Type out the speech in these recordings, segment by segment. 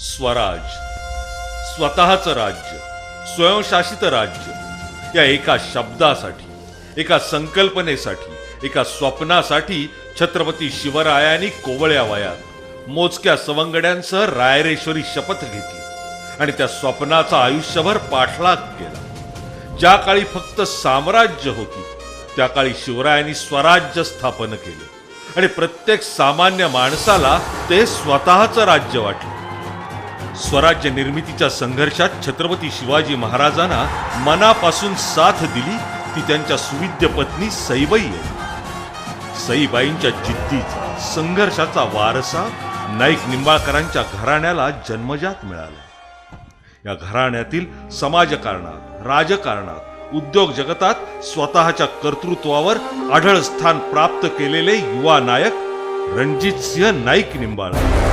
स्वराज. स्वतःचं राज्य स्वयंशासित राज्य या एका शब्दासाठी एका संकल्पनेसाठी एका स्वप्नासाठी छत्रपती शिवरायांनी कोवळ्या वयात मोजक्या सवंगड्यांसह रायरेश्वरी शपथ घेतली आणि त्या स्वप्नाचा आयुष्यभर पाठलाग केला. ज्या काळी फक्त साम्राज्य होती त्या काळी शिवरायांनी स्वराज्य स्थापन केले आणि प्रत्येक सामान्य माणसाला ते स्वतःचं राज्य वाटलं. स्वराज्य निर्मितीच्या संघर्षात छत्रपती शिवाजी महाराजांना मनापासून साथ दिली ती त्यांच्या सुविद्य पत्नी सईबाई आहे. सईबाईंच्या जिद्दीचा संघर्षाचा वारसा नाईक निंबाळकरांच्या घराण्याला जन्मजात मिळाला. या घराण्यातील समाजकारणात राजकारणात उद्योग जगतात स्वतःच्या कर्तृत्वावर आढळ स्थान प्राप्त केलेले युवा नायक रणजित सिंह नाईक निंबाळकर.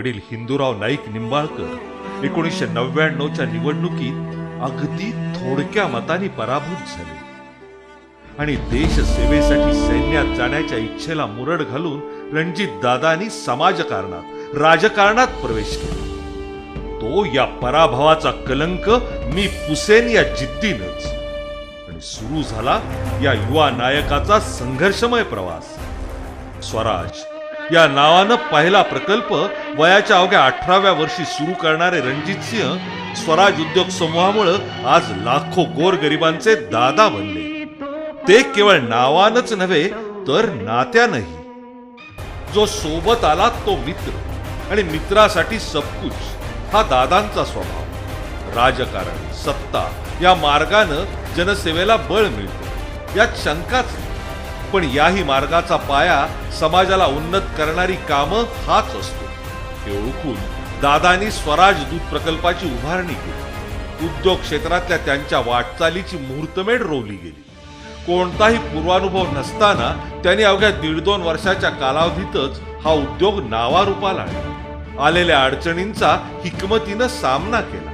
वडील हिंदूराव नाईक निंबाळकर एकोणीसशे नव्याण्णवच्या निवडणुकीत अगदी थोडक्या मताने पराभूत झाले. आणि देश सेवेसाठी सैन्यात जाण्याच्या इच्छेला मुरड घालून रणजित दादानी समाजकारणात राजकारणात प्रवेश केला. तो या पराभवाचा कलंक मी पुसेन या जिद्दीनच. आणि सुरू झाला या युवा नायकाचा संघर्षमय प्रवास. स्वराज या नावानं पहिला प्रकल्प वयाच्या अवघ्या अठराव्या वर्षी सुरू करणारे रणजित सिंह स्वराज उद्योग समूहामुळे आज लाखो गोरगरिबांचे दादा बनले. ते केवळ नावानच नव्हे तर नात्यानही. जो सोबत आला तो मित्र आणि मित्रासाठी सबकुच हा दादांचा स्वभाव. राजकारण सत्ता या मार्गानं जनसेवेला बळ मिळतो. यात शंकाच नाही. पण याही मार्गाचा पाया समाजाला उन्नत करणारी कामं हाच असतो. हे ओळखून दादानी स्वराज दूध प्रकल्पाची उभारणी केली. उद्योग क्षेत्रातल्या त्यांच्या वाटचालीची मुहूर्तमेढ रोवली गेली. कोणताही पूर्वानुभव नसताना त्यांनी अवघ्या दीड दोन वर्षाच्या कालावधीतच हा उद्योग नावारूपाला आणला. आलेल्या अडचणींचा हिकमतीनं सामना केला.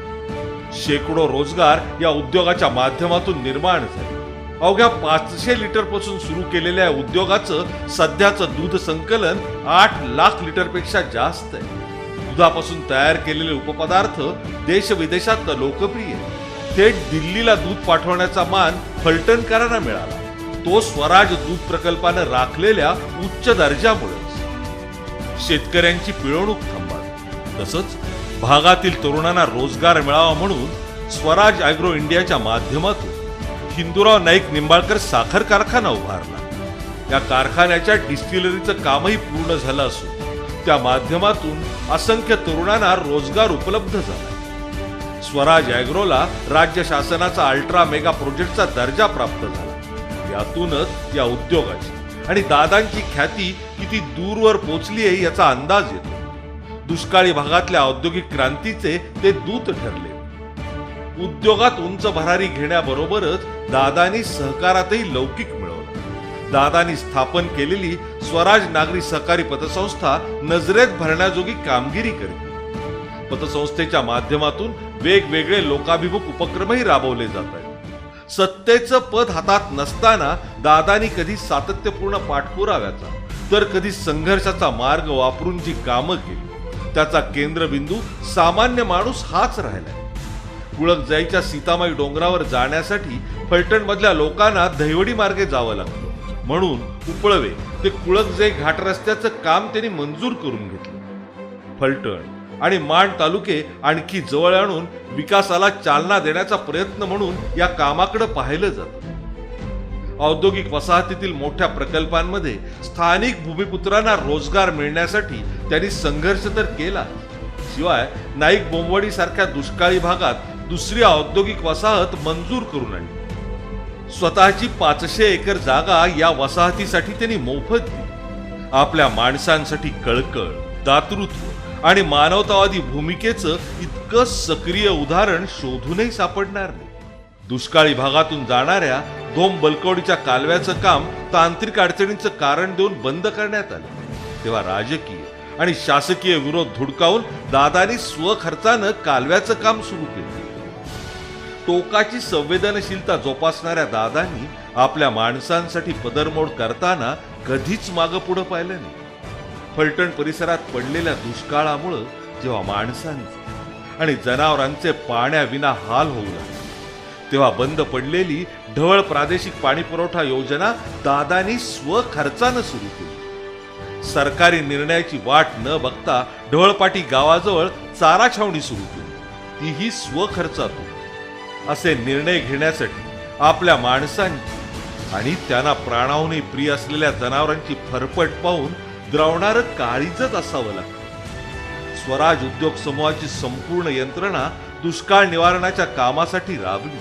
शेकडो रोजगार या उद्योगाच्या माध्यमातून निर्माण झाले. अवघ्या पाचशे लिटरपासून सुरू केलेल्या उद्योगाचं सध्याचं दूध संकलन आठ लाख लिटरपेक्षा जास्त आहे. दुधापासून तयार केलेले उपपदार्थ देश विदेशात लोकप्रिय थेट दिल्लीला दूध पाठवण्याचा मान फलटणकरांना मिळाला. तो स्वराज दूध प्रकल्पानं राखलेल्या उच्च दर्जामुळेच. शेतकऱ्यांची पिळवणूक थांबावी तसंच भागातील तरुणांना रोजगार मिळावा म्हणून स्वराज अॅग्रो इंडियाच्या माध्यमातून हिंदूराव नाईक निंबाळकर साखर कारखाना उभारला. या कारखान्याच्या डिस्टिलरीचं कामही पूर्ण झालं असून त्या माध्यमातून असंख्य तरुणांना रोजगार उपलब्ध झाला. स्वराज अॅग्रोला राज्य शासनाचा अल्ट्रा मेगा प्रोजेक्टचा दर्जा प्राप्त झाला. यातूनच या उद्योगाची आणि दादांची ख्याती किती दूरवर पोचली आहे याचा अंदाज येतो. दुष्काळी भागातल्या औद्योगिक क्रांतीचे ते दूत ठरले. उद्योगात उंच भरारी घेण्याबरोबरच दादानी सहकारातही लौकिक मिळवला. दादानी स्थापन केलेली स्वराज नागरी सहकारी पतसंस्था नजरेत भरण्याजोगी कामगिरी करीत पतसंस्थेच्या माध्यमातून वेगवेगळे लोकाभिमुख उपक्रमही राबवले जात आहेत. सत्तेचं पद हातात नसताना दादानी कधी सातत्यपूर्ण पाठपुराव्याचा तर कधी संघर्षाचा मार्ग वापरून जी कामं केली त्याचा केंद्रबिंदू सामान्य माणूस हाच राहिलाय. कुळकजाईच्या सीतामाई डोंगरावर जाण्यासाठी फलटणमधल्या लोकांना दहिवडी मार्गे जावं लागतं. म्हणून उपळवे ते कुळकजाई घाट रस्त्याचं काम त्यांनी मंजूर करून घेतलं. फलटण आणि माण तालुके आणखी जवळ आणून विकासाला चालना देण्याचा प्रयत्न म्हणून या कामाकडे पाहिलं जातं. औद्योगिक वसाहतीतील मोठ्या प्रकल्पांमध्ये स्थानिक भूमिपुत्रांना रोजगार मिळण्यासाठी त्यांनी संघर्ष तर केला. शिवाय नाईक बोंबवडी सारख्या दुष्काळी भागात दुसरी औद्योगिक वसाहत मंजूर करून आणली स्वतःची पाचशे एकर जागा या वसाहतीसाठी त्यांनी मोफत दिली. आपल्या माणसांसाठी कळकळ दातृत्व आणि मानवतावादी भूमिकेचं इतकं सक्रिय उदाहरण शोधूनही सापडणार नाही. दुष्काळी भागातून जाणाऱ्या धोम बलकवडीच्या कालव्याचं काम तांत्रिक अडचणींचं कारण देऊन बंद करण्यात आलं. तेव्हा राजकीय आणि शासकीय विरोध धुडकावून दादानी स्वखर्चानं कालव्याचं काम सुरू केलं. टोकाची संवेदनशीलता जोपासणाऱ्या दादांनी आपल्या माणसांसाठी पदरमोड करताना कधीच मागं पुढं पाहिलं नाही. फलटण परिसरात पडलेल्या दुष्काळामुळं जेव्हा माणसांचे आणि जनावरांचे पाण्याविना हाल होऊ लागले तेव्हा बंद पडलेली ढवळ प्रादेशिक पाणी पुरवठा योजना दादानी स्वखर्चानं सुरू केली. सरकारी निर्णयाची वाट न बघता ढवळपाटी गावाजवळ चारा छावणी सुरू केली. तीही स्वखर्चातून. असे निर्णय घेण्यासाठी आपल्या माणसांची आणि त्यांना प्राणाहूनही प्रिय असलेल्या जनावरांची फरफट पाहून द्रवणारं काळीजच असावं लागतं. स्वराज उद्योग समूहाची संपूर्ण यंत्रणा दुष्काळ निवारणाच्या कामासाठी राबली.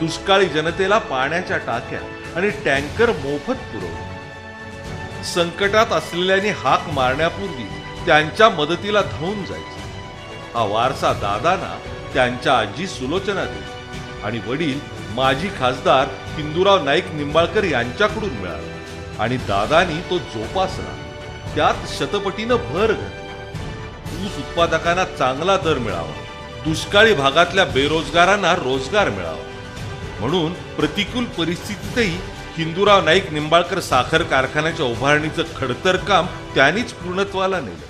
दुष्काळी जनतेला पाण्याच्या टाक्या आणि टँकर मोफत पुरवले संकटात असलेल्यांनी हाक मारण्यापूर्वी त्यांच्या मदतीला धावून जायचे. हा वारसा दादाना त्यांच्या आजी सुलोचना देवी आणि वडील माजी खासदार हिंदूराव नाईक निंबाळकर यांच्याकडून मिळाला. आणि दादानी तो जोपासला. त्यात शतपटीनं भर घातली. ऊस उत्पादकांना चांगला दर मिळावा. दुष्काळी भागातल्या बेरोजगारांना रोजगार मिळावा. म्हणून प्रतिकूल परिस्थितीतही हिंदूराव नाईक निंबाळकर साखर कारखान्याच्या उभारणीचं खडतर काम त्यांनीच पूर्णत्वाला नेलं.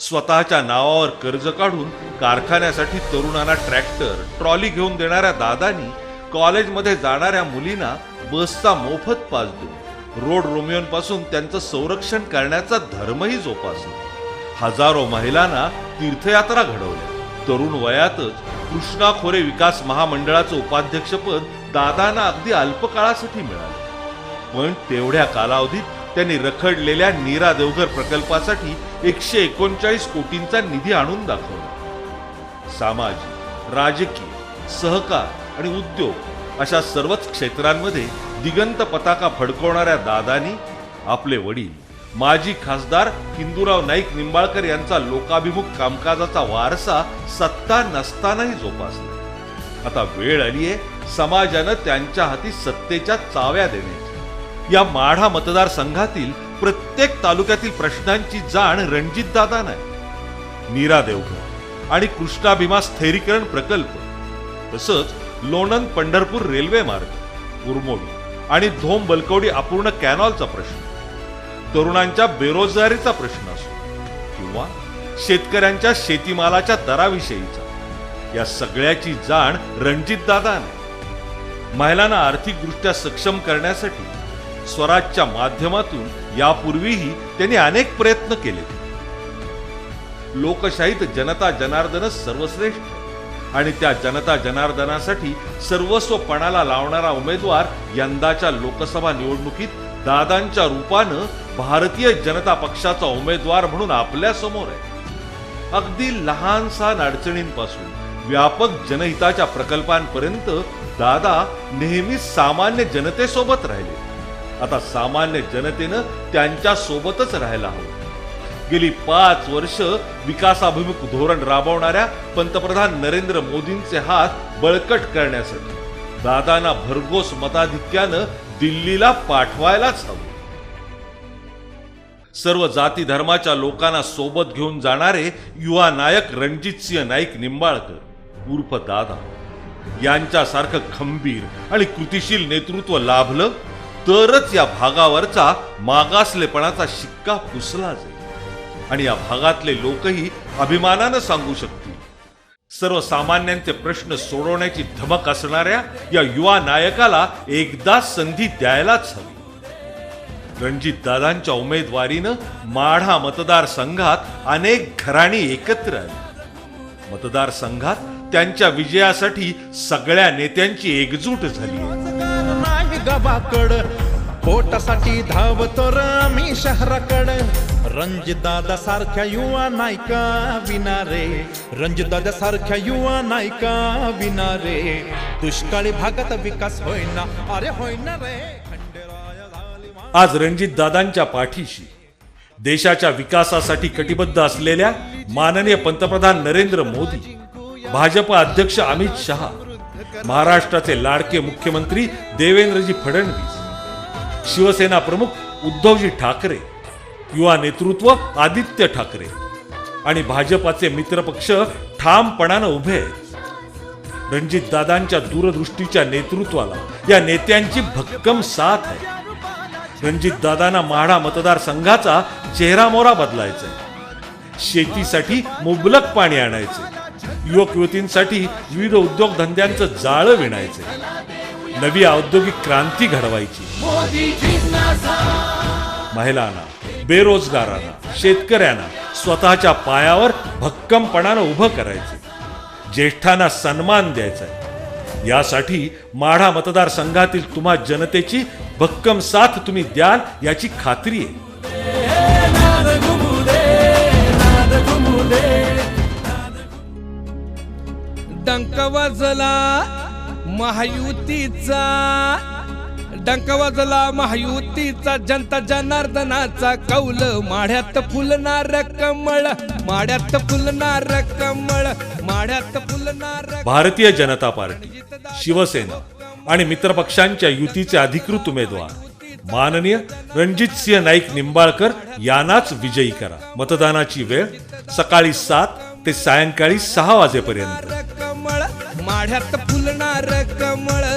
स्वतःच्या नावावर कर्ज काढून कारखान्यासाठी तरुणांना ट्रॅक्टर ट्रॉली घेऊन देणाऱ्या दादानी कॉलेजमध्ये जाणाऱ्या मुलींना बसचा मोफत पास देऊन रोड रोमियोंपासून त्यांचं संरक्षण करण्याचा धर्मही जोपासला. हजारो महिलांना तीर्थयात्रा घडवल्या. तरुण वयातच कृष्णा खोरे विकास महामंडळाचं उपाध्यक्षपद दादांना अगदी अल्पकाळासाठी मिळालं. पण तेवढ्या कालावधीत त्यांनी रखडलेल्या नीरा देवघर प्रकल्पासाठी एकशे एकोणचाळीस कोटींचा निधी आणून दाखवला. सामाजिक राजकीय सहकार आणि उद्योग अशा सर्वच क्षेत्रांमध्ये दिगंत पताका फडकवणाऱ्या दादानी आपले वडील माजी खासदार हिंदूराव नाईक निंबाळकर यांचा लोकाभिमुख कामकाजाचा वारसा सत्ता नसतानाही जोपासला. आता वेळ आलीये समाजानं त्यांच्या हाती सत्तेच्या चाव्या देण्याची. या माढा मतदारसंघातील प्रत्येक तालुक्यातील प्रश्नांची जाण रणजित दादा नाही. नीरा देवघर आणि कृष्णाभिमा स्थैरीकरण स्थिरीकरण प्रकल्प तसंच लोणंद पंढरपूर रेल्वे मार्ग उर्मोडी आणि धोम बलकवडी अपूर्ण कॅनॉलचा प्रश्न तरुणांच्या बेरोजगारीचा प्रश्न असो किंवा शेतकऱ्यांच्या शेतीमालाच्या दराविषयीचा. या सगळ्याची जाण रणजित दादाने महिलांना आर्थिकदृष्ट्या सक्षम करण्यासाठी स्वराजच्या माध्यमातून यापूर्वीही त्यांनी अनेक प्रयत्न केले. लोकशाहीत जनता जनार्दन सर्वश्रेष्ठ आणि त्या जनता जनार्दनासाठी सर्वस्वपणाला लावणारा उमेदवार यंदाच्या लोकसभा निवडणुकीत दादांच्या रूपानं भारतीय जनता पक्षाचा उमेदवार म्हणून आपल्यासमोर आहे. अगदी लहान सहान अडचणींपासून व्यापक जनहिताच्या प्रकल्पांपर्यंत दादा नेहमी सामान्य जनतेसोबत राहिले. आता सामान्य जनतेनं त्यांच्या सोबतच राहायला हवं. गेली पाच वर्ष विकासाभिमुख धोरण राबवणाऱ्या पंतप्रधान नरेंद्र मोदींचे हात बळकट करण्यासाठी दादांना भरघोस मताधिक्यानं दिल्लीला पाठवायलाच हवं. सर्व जाती धर्माच्या लोकांना सोबत घेऊन जाणारे युवा नायक रणजितसिंह नाईक निंबाळकर उर्फ दादा यांच्यासारखं खंबीर आणि कृतिशील नेतृत्व लाभलं? तरच या भागावरचा मागासलेपणाचा शिक्का पुसला जाईल. आणि या भागातले लोकही अभिमानानं सांगू शकतील. सर्वसामान्यांचे प्रश्न सोडवण्याची धमक असणाऱ्या या युवा नायकाला एकदा संधी द्यायलाच हवी. रणजित दादांच्या उमेदवारीनं माढा मतदारसंघात अनेक घराणी एकत्र आली. मतदारसंघात त्यांच्या विजयासाठी सगळ्या नेत्यांची एकजूट झाली. गावाकड पोटासाठी धावतो रामी शहराकड. रंजदादा सारख्या युवा नायका विनारे. रंजदादा सारख्या युवा नायका विनारे. दुष्काळी भागात विकास होईना. अरे होईना रे. आज रणजित दादांच्या पाठीशी देशाच्या विकासासाठी कटिबद्ध असलेल्या माननीय पंतप्रधान नरेंद्र मोदी भाजप अध्यक्ष अमित शहा महाराष्ट्राचे लाडके मुख्यमंत्री देवेंद्रजी फडणवीस शिवसेना प्रमुख उद्धवजी ठाकरे युवा नेतृत्व आदित्य ठाकरे आणि भाजपाचे मित्रपक्ष ठामपणानं उभे आहेत. रणजितदादांच्या दूरदृष्टीच्या नेतृत्वाला या नेत्यांची भक्कम साथ आहे. रणजितदादांना माढा मतदारसंघाचा चेहरामोरा बदलायचा शेतीसाठी मुबलक पाणी आणायचे युवक युवतींसाठी विविध उद्योगधंद्यांचं जाळं विणायचे. नवी औद्योगिक क्रांती घडवायची. महिलांना बेरोजगारांना शेतकऱ्यांना स्वतःच्या पायावर भक्कमपणानं उभं करायचं. ज्येष्ठांना सन्मान द्यायचा यासाठी माढा मतदारसंघातील तुम्हा जनतेची भक्कम साथ तुम्ही द्याल याची खात्री आहे. डंक वाजला महायुतीचा. डंक वाजला महायुतीचा. जनता जनार्दनाचा कौल माढ्यात फुलणार कमळ माढ्यात फुलणार कमळ माढ्यात फुलणार भारतीय जनता पार्टी शिवसेना आणि मित्रपक्षांच्या युतीचे अधिकृत उमेदवार. माननीय रणजित सिंह नाईक निंबाळकर यांनाच विजयी करा. मतदानाची वेळ सकाळी सात ते सायंकाळी सहा वाजेपर्यंत. माढ्यात फुलणार कमळ.